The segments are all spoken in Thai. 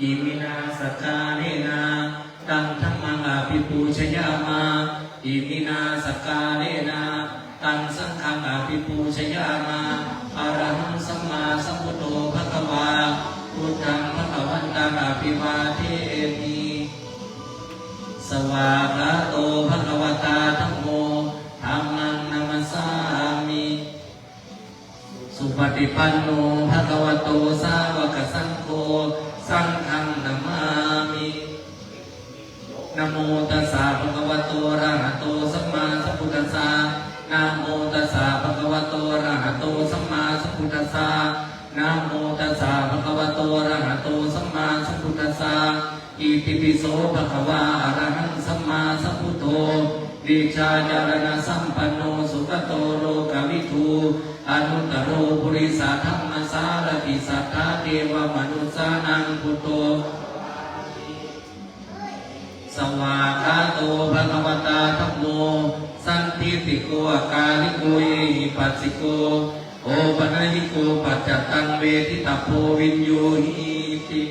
อิมินาสกาเลนาตังธัมมังอภิปูชยามาอิมินาสกาเลนาตังสังฆังอภิปูชยามาอะรหังสัมมาสัมพุทโธภะคะวาพุทธังภะคะวันตังอภิวาเทมิสวากขาโตภะคะวตาธัมโมธัมมังนัมสสามิ สุปฏิปันโนภะคะวะโตสาว สังฆังนามามินโมตัสสะภะคะวะโตอะระหะโตสัมมาสัมพุทธัสสะนะโมตัสสะภะคะวะโตอะระหะโตสัมมาสัมพุทธัสสะนะโมตัสสะภะคะวะโตอะระหะโตสัมมาสัมพุทธัสสะอิติปิโสภะคะวะอะระหังสัมมาสัมพุทโธดิชาจารณะสัมปันโนสุขโตโลกวิทูอนุตตโรปุริสาธรรม สารติสัทธาเทวมนุสสานังพุทโธสวากขาโตภะคะวตาธัมโมสันติติโกอากาลิโกเอหิปัสสิโกโอปัญญิโกปัจจตังเวทิตาโพวินโยหิติ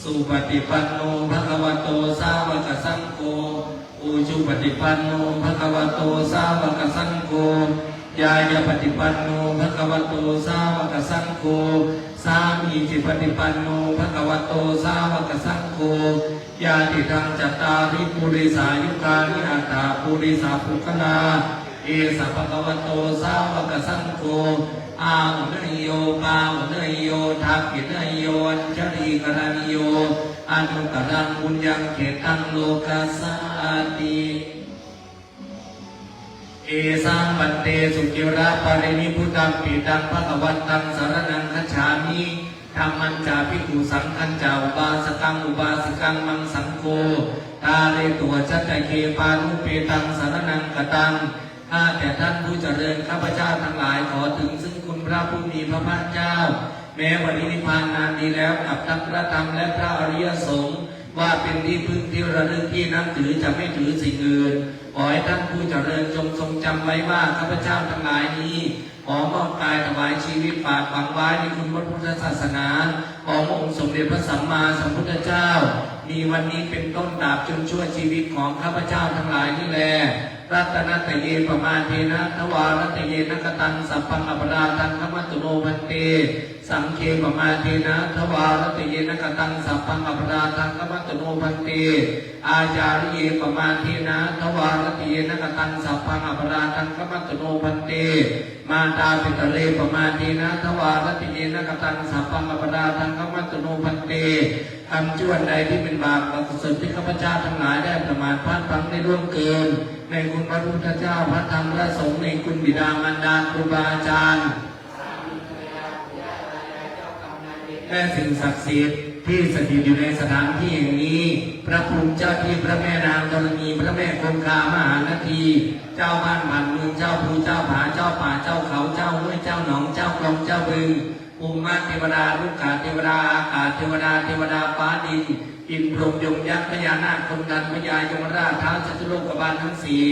สุปฏิปันโนภะคะวะโตสาวกสังโฆอุชุปฏิปันโนภะคะวะโตสาวกสังโฆ ยายาปฏิปันโนภะคะวะโตสาวกสังโฆสามีจิปฏิปันโนภะคะวะโตสาวกสังโฆยาติทังจัตตาริปุริสายุคานิอัตตาปุริสาภุคลาเอสะภะคะวะโตสาวกสังโฆอาหุนยโยปาหุนยโยทักขินยโยอัญชลีกรณิโยอนุตตรังบุญยังเขตังโลกัสสาติ เอสังบันเตสุกิระปรินิพุตังปีตังภะคะวันตังสารนังคัจฉามิธรรมันจาภิกขุสังฆันจาอุบาสกังอุบาสิกังมังสังโฆตาเลตัวจัตเคปานุเปตังสารนังกตังข้าแต่ท่านผู้เจริญข้าพเจ้าทั้งหลายขอถึงซึ่งคุณพระผู้มีพระภาคเจ้า แม้วันนี้นิพพานนานดีแล้วกับทั้งพระธรรมและพระอริยสงฆ์ ว่าเป็นที่พึ่งที่ระลึกที่นับถือจะไม่ถือสิ่งอื่นขอให้ท่านผู้เจริญจงทรงจำไว้ว่าข้าพเจ้าทั้งหลายนี้ขอมอบกายถวายชีวิตฝากฝังไว้ในคุณพระพุทธศาสนาขององค์สมเด็จพระสัมมาสัมพุทธเจ้า มีวันนี้เป็นต้นดาบจนช่วยชีวิตของข้าพเจ้าทั้งหลายนี่แลรัตนตเยปมาเทนะทวารัตเยนกตังสัพพังอปราตังขมัตตุโนพันเต สังเคปมาเทนะทวารตเยนกตังสัพพังอปราตังขมัตโนพันเตอาจาริเยปมาเทนะทวารตเยนกตังสัพพังอปราตังขมัตโนพันเตมาตาปิตะเลปมาเทนะทวารตเยนกตังสัพพังอปราตังขมัตโนพันเตคำชั่วใดที่เป็นบาปอกุศลที่ข้าพเจ้าทั้งหลายได้ประมาทพลาดพลั้งได้ร่วงเกิน ในคุณพระพุทธเจ้าพระธรรมพระสงฆ์ในคุณบิดามารดาครูบาอาจารย์ และสิ่งศักดิ์สิทธิ์ที่สถิตอยู่ในสถานที่แห่งนี้ พระภูมิเจ้าที่พระแม่นางธรณีพระแม่คงคามหานาที เจ้าบ้านบ้านเมืองเจ้าภูเจ้าผาเจ้าป่าเจ้าเขาเจ้าห้วยเจ้าหนองเจ้ากรมเจ้าบึงภูมิมาเทวดาลูกกาเทวดาอากาศเทวดาเทวดาฟ้าดินอินพรหมยมยักษ์พญานาคคนดันพญายมราชท้าวจัตุโลกบาลทั้งสี่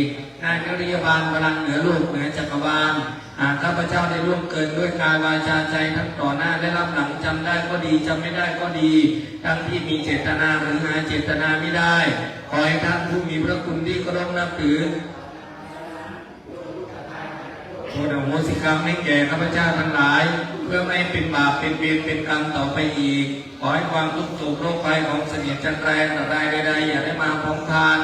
นายกริยาบาลพลังเหนือโลกเหนือจักรวาล หากข้าพเจ้าได้ร่วมเกินด้วยกายวาจาใจทั้งต่อหน้าและรับหลังจำได้ก็ดีจำไม่ได้ก็ดี ทั้งที่มีเจตนาหรือหาเจตนาไม่ได้ ขอให้ท่านผู้มีพระคุณที่เคารพนับถือโปรดอโหสิกรรมให้แก่ข้าพเจ้าทั้งหลาย เพื่อไม่เป็นบาปเป็นเวรเป็นกรรมต่อไปอีก ขอให้ความทุกข์โศกโรคภัยของเสนียดจันแรงต่อใดใดๆอย่าได้มาพ้อมทาน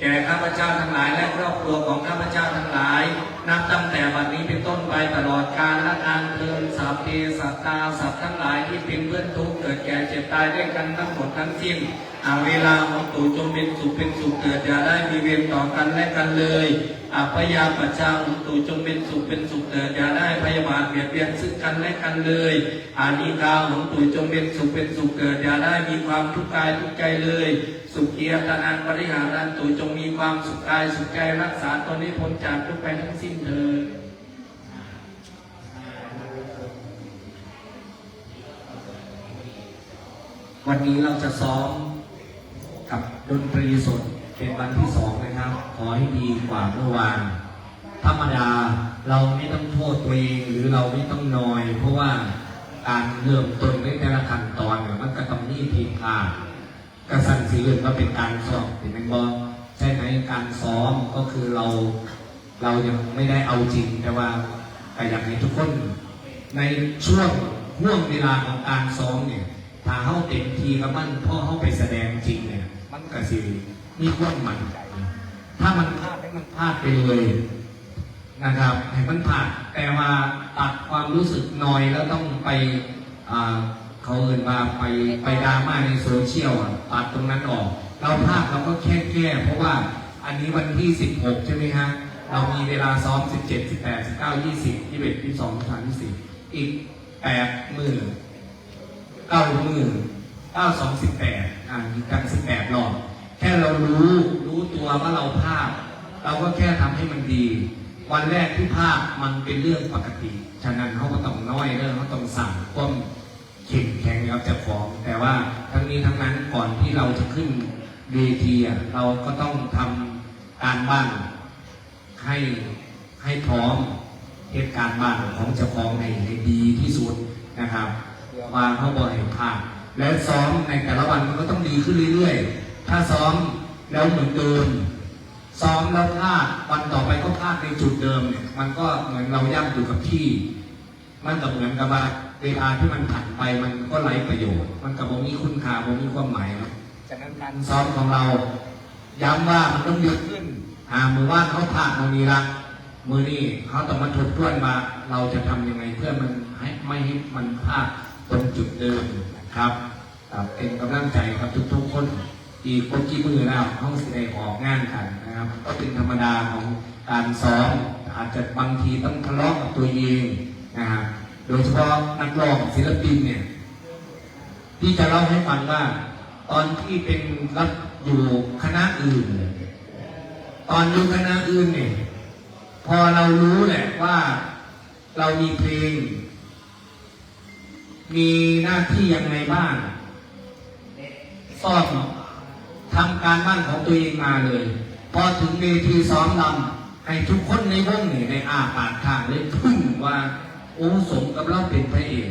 แก่ข้าพเจ้าทั้งหลายและครอบครัวของข้าพเจ้าทั้งหลาย นับตั้งแต่วันนี้เป็นต้นไปตลอดกาลและนานเทินสาพเพสัตตาสัตว์ทั้งหลายที่เป็นเพื่อนทุกข์เกิดแก่เจ็บตายด้วยกันทั้งหมดทั้งสิ้นอาเวลาของตูจงเป็นสุขเป็นสุขเกิดอย่าได้มีเวรต่อกันและกันเลยอัปยาปัจจาอุตุจงเป็นสุขเป็นสุขเถิดอย่าได้พยาบาทเบียดเบียนซึ่งกันและกันเลยอานิกาหุตุจงเป็นสุขเป็นสุขเกิดอย่าได้มีความทุกข์กายทุกข์ใจเลย สุขียตนังบริหารันตุจงมีความสุขกายสุขใจรักษาตนให้พ้นจากทุกข์ไปทั้งสิ้นเถิดวันนี้เราจะซ้อมกับดนตรีสดเป็นวันที่สองนะครับ ขอให้ดีกว่าเมื่อวาน ธรรมดาเราไม่ต้องโทษตัวเองหรือเราไม่ต้องนอย เพราะว่าการเริ่มต้นในแต่ละขั้นตอนเนี่ยมันก็ต้องมีผิดพลาด กระสันสีอื่นก็เป็นการซ้อมเห็นไหมบอใช่ไหมการซ้อมก็คือเราเรายังไม่ได้เอาจริง แต่ว่าแต่อยากให้ทุกคนในช่วงห่วงเวลาของการซ้อมเนี่ยถ้าเข้าเต็มทีกับมันพ่อเข้าไปแสดงจริงเนี่ย มันก็สิมีความมั่นใจถ้ามันพลาดให้มันพลาดไปเลยนะครับให้มันพลาดแต่ว่าตัดความรู้สึกน้อยแล้วต้องไปอ่า เขาเอ่นว่าไปไปดราม่าในโซเชียลอะตัดตรงนั้นออกเราพลาดเราก็แค่แก้เพราะว่าอันนี้วันที่ 16 ใช่ไหมฮะเรามีเวลาซ้อม 17 18 19 20 21 22 23 24อีก8หมื่นเก้าหมื่นเก้าสองสิบแปดอ่ามีกันสิบแปดรอบแค่เรารู้รู้ตัวว่าเราพลาดเราก็แค่ทำให้มันดี วันแรกที่พลาดมันเป็นเรื่องปกติ ฉะนั้นเขาก็ต้องน้อยเรื่องเขาต้องสั่งความ เข้มแข็งแล้วจะฟ้อง แต่ว่าทั้งนี้ทั้งนั้นก่อนที่เราจะขึ้นเวทีอะเราก็ต้องทำการบ้านให้ให้พร้อมเหตุการณ์บ้านของเจ้าของให้ให้ดีที่สุดนะครับวางเขาบอกให้พลาดแล้วซ้อมในแต่ละวันมันก็ต้องดีขึ้นเรื่อยๆ ถ้าซ้อมแล้วเหมือนเดิมซ้อมแล้วพลาดวันต่อไปก็พลาดในจุดเดิมเนี่ยมันก็เหมือนเราย่ำอยู่กับที่ มันก็เหมือนกับว่า เวลาที่มันผ่านไปมันก็ไร้ประโยชน์ มันก็บ่มีคุณค่าบ่มีความหมายนะฉะนั้นการซ้อมของเรา ย้ำว่ามันต้องดีขึ้นหามือว่าเขาผ่านตรงนี้ละมือนี่เขาต้องมาทบทวนว่าเราจะทำยังไงเพื่อมันให้ไม่ให้มันพลาดตรงจุดเดิมนะครับครับเป็นกำลังใจครับทุกๆคนอีกคนกี่มือแล้วห้องแสดงออกงานกันนะครับ ก็เป็นธรรมดาของการซ้อมอาจจะบางทีต้องทะเลาะกับตัวเองนะครับ โดยเฉพาะนักร้องศิลปินเนี่ย ที่จะเล่าให้ฟังว่า ตอนที่เป็นรับอยู่คณะอื่น ตอนอยู่คณะอื่นเนี่ย พอเรารู้แหละว่าเรามีเพลง มีหน้าที่ยังไงบ้างซ้อมทำการบ้านของตัวเองมาเลย พอถึงเวทีซ้อมลำให้ทุกคนในวงเนี่ยในอาปากทางเลยพึ่งว่า โอ้สมกับเราเป็นพระเอก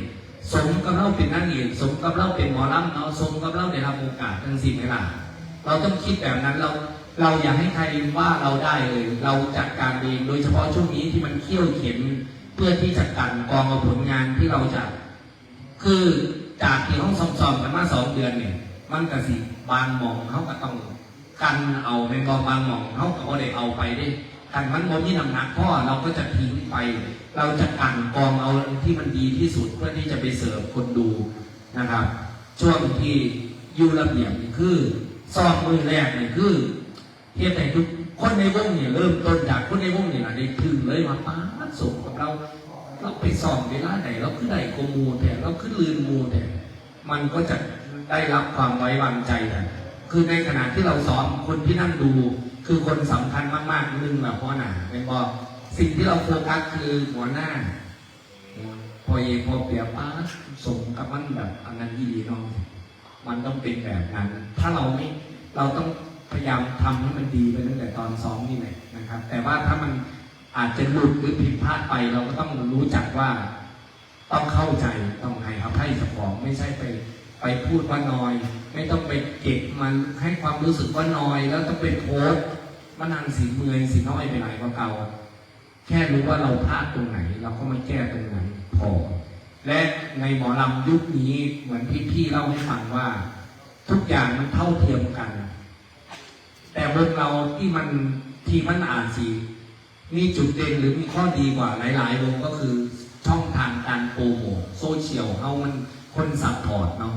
สมกับเราเป็นนางเอกสมกับเราเป็นหมอลำเราสมกับเราได้รับโอกาสทั้งสิ้นไหล่ะเราต้องคิดแบบนั้นเราเราอย่าให้ใครว่าเราได้เลย เราจัดการเองโดยเฉพาะช่วงนี้ที่มันเขี่ยวเข็นเพื่อที่จะกันกองเอาผลงานที่เราจะ คือจากที่ห้องซ้อมๆกันมาสองเดือนเนี่ย มันก็สิบางหมองเขาก็ต้องกันเอาเป็นกองบางหมองเขาก็ได้เอาไปได้ กันมันบนที่นำหนักพ่อเราก็จะทิ้งไป เราจะกันกองเอาที่มันดีที่สุดเพื่อที่จะไปเสิร์ฟคนดูนะครับ ช่วงที่อยูระเบียบนี่คือซอมมือแรกนี่คือเฮ็ดให้ทุกคนในวงเนี่ยเริ่มต้นจากคนในวงเนี่ยได้ถึงเลยว่าป้าส่งกับเราเราไปสอบเวลาไหนเราขึ้นได้โกมูแต่เราขึ้นลืนมูแต่มันก็จะได้รับความไว้วางใจกันคือในขณะที่เราสอนคนที่นั่งดู คือคนสำคัญมากๆหนึ่งแบบพ่อหนาเป็นบอกสิ่งที่เราโฟกัสคือหัวหน้าพอเอพอเปียป้าสมกับมันแบบอันนั้นดีเนาะมันต้องเป็นแบบนั้น ถ้าเราไม่เราต้องพยายามทำให้มันดีไปตั้งแต่ตอนซ้อมนี่แหละนะครับ แต่ว่าถ้ามันอาจจะหลุดหรือผิดพลาดไป เราก็ต้องรู้จักว่า ต้องเข้าใจต้องให้อภัยเจ้าของไม่ใช่ไป ไปพูดว่านอย ไม่ต้องไปเก็บมันให้ความรู้สึกว่านอย แล้วต้องไปโพสมันนานสีเมือยสีน้อยไปไหนก็เก่า แค่รู้ว่าเราพลาดตรงไหน เราก็มาแก้ตรงนั้นพอ และในหมอลำยุคนี้เหมือนที่พี่เล่าให้ฟังว่า ทุกอย่างมันเท่าเทียมกัน แต่วงเราที่มันที่มันอ่านสีมีจุดเด่นหรือมีข้อดีกว่าหลายๆวงก็คือช่องทางการโปรโมทโซเชียลเขามัน คนซัพพอร์ตเนาะ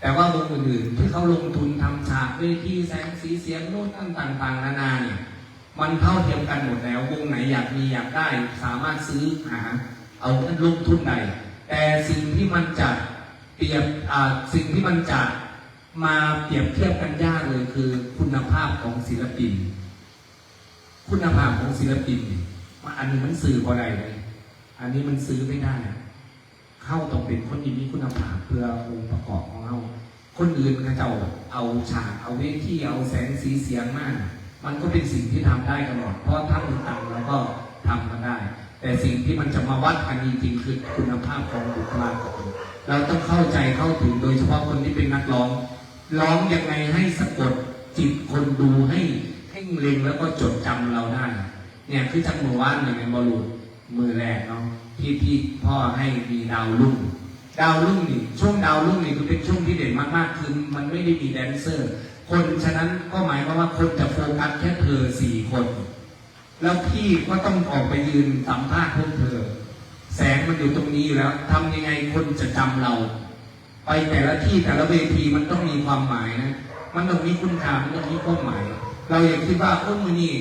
แต่ว่าวงอื่นๆที่เขาลงทุนทำฉากเวทีแสงสีเสียงโน้นต่างๆ นานาเนี่ยมันเท่าเทียมกันหมดแล้ววงไหนอยากมีอยากได้สามารถซื้อหาเอาเงินลงทุนใดแต่สิ่งที่มันจะเปรียบอ่าสิ่งที่มันจะมาเปรียบเทียบกันยากเลยคือคุณภาพของศิลปิน คุณภาพของศิลปินนี่มันอันนี้มันซื้อพอได้เลยอันนี้มันซื้อไม่ได้ เข้าต้องเป็นคนที่มีคุณภาพเพื่อองค์ประกอบของเราคนอื่นก็จะเอาเอาฉากเอาเวทีเอาแสงสีเสียงมาก มันก็เป็นสิ่งที่ทำได้กันหมดเพราะถ้ามีตังแล้วก็ทำมันได้ แต่สิ่งที่มันจะมาวัดกันจริงๆคือคุณภาพของบุคลากรเราต้องเข้าใจเข้าถึงโดยเฉพาะคนที่เป็นนักร้องร้องยังไงให้สะกดจิตคนดูให้ให้เล็งแล้วก็จดจำเราได้ เนี่ยคือจังหวะหนึ่งในบอลลูนมือแรกเนาะ ที่พี่พ่อให้มีดาวรุ่งดาวรุ่งนี่ช่วงดาวรุ่งนี่คือเป็นช่วงที่เด่นมากๆคือมันไม่ได้มีแดนเซอร์ คนฉะนั้นก็หมายความว่าคนจะโฟกัสแค่เธอสี่คน แล้วพี่ก็ต้องออกไปยืนสัมภาษณ์พวกเธอ แสงมันอยู่ตรงนี้อยู่แล้วทำยังไงคนจะจำเรา ไปแต่ละที่แต่ละเวทีมันต้องมีความหมายนะมันต้องมีคุณค่ามันต้องมีความหมาย เราอย่าคิดว่าโอ้มือนี่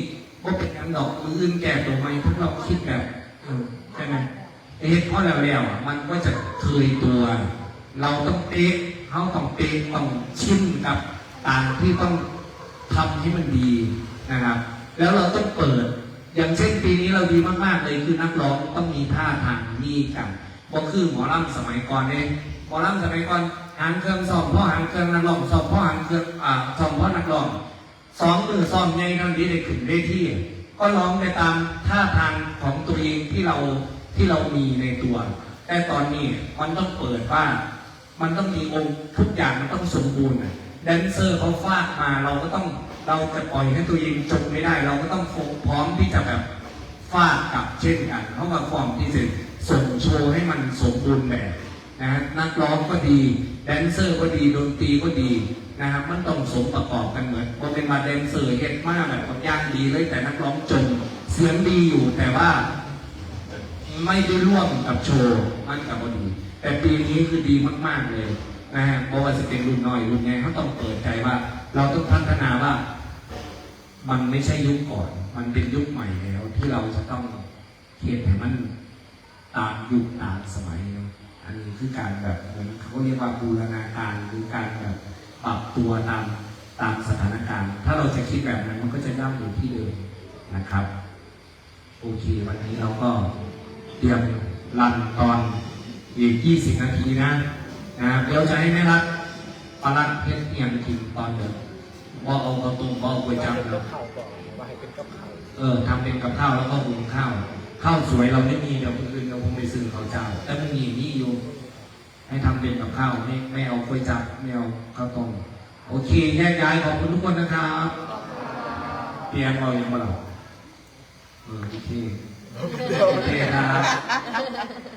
ก็เป็นอันดอกมืออื่นแก่ตัวไหมพวกเราคิดแบบใช่ไหม เอ๊ะเพราะแล้วแล้วมันก็จะเคยตัว เราต้องเป๊ะเขาต้องเป๊ะต้องชินกับต่างที่ต้องทำให้มันดีนะครับ แล้วเราต้องเปิด อย่างเช่นปีนี้เราดีมากๆเลยคือนักร้องต้องมีท่าทางมีกันก็คือหมอลำสมัยก่อนเองหมอลำสมัยก่อนหางเครื่องซ้อมพ่อหางเครื่องนักร้องซ้อมพ่อหางเครื่องอ่าซ้อมพ่อนักร้องสองมือซ้อมใหญ่ทั้งนี้ได้ขึ้นเวทีก็ร้องไปตามท่าทางของตัวเองที่เรา ที่เรามีในตัว แต่ตอนนี้มันต้องเปิดว่ามันต้องมีองค์ทุกอย่างมันต้องสมบูรณ์แดนเซอร์เขาฟาดมาเราก็ต้องเราจะปล่อยให้ตัวเองจบไม่ได้ เราก็ต้องพร้อมที่จะแบบฟาดกลับเช่นกันเพราะว่าฟอร์มที่จะส่งโชว์ให้มันสมบูรณ์แบบนะฮะนักร้องก็ดีแดนเซอร์ก็ดีดนตรีก็ดีนะครับมันต้องสมประกอบกันเหมือนพอเป็นมาแดนเซอร์เฮ็ดมากแบบคนย่างดีเลยแต่นักร้องจนเสียงดีอยู่แต่ว่า ไม่ได้ร่วมกับโชว์มันกับบดีแต่ปีนี้คือดีมากๆเลยนะฮะเพราะว่าจะเป็นรุ่นน้อยรุ่นใหญ่เขาต้องเปิดใจว่า เราต้องพัฒนาว่า มันไม่ใช่ยุคก่อน มันเป็นยุคใหม่แล้ว ที่เราจะต้องเขียนให้มันตามยุคตามสมัยอะอันนี้คือการแบบเหมือนเขาเรียกว่าบูรณาการหรือการแบบปรับตัวตามตามสถานการณ์ ถ้าเราจะคิดแบบนั้นมันก็จะย่ำอยู่ที่เดิมนะครับ โอเค วันนี้เราก็ เตรียมรันตอนอีก 20 นาทีนะนะเดี๋ยวจะให้แม่รักปลัดเพชรเอียงกินตอนเดียวว่าเอากระตุ้มว่าเอาไปจำเป็นแล้กัวบเขาก่อนว่าให้เป็นกับเขาเออทำเป็นกับข้าวแล้วก็หุงข้าวข้าวสวยเราไม่มีเดี๋ยวคนอื่นเราคงไปซื้อข้าวเจ้า แต่มันมีนี่อยู่ ให้ทำเป็นกับข้าวไม่ไม่เอากล้วยจับไม่เอาข้าวต้มโอเคแยกย้ายขอบคุณทุกคนนะครับเตียงเรายังมาหลับเออโอเคเดี๋ยวโอเคครับ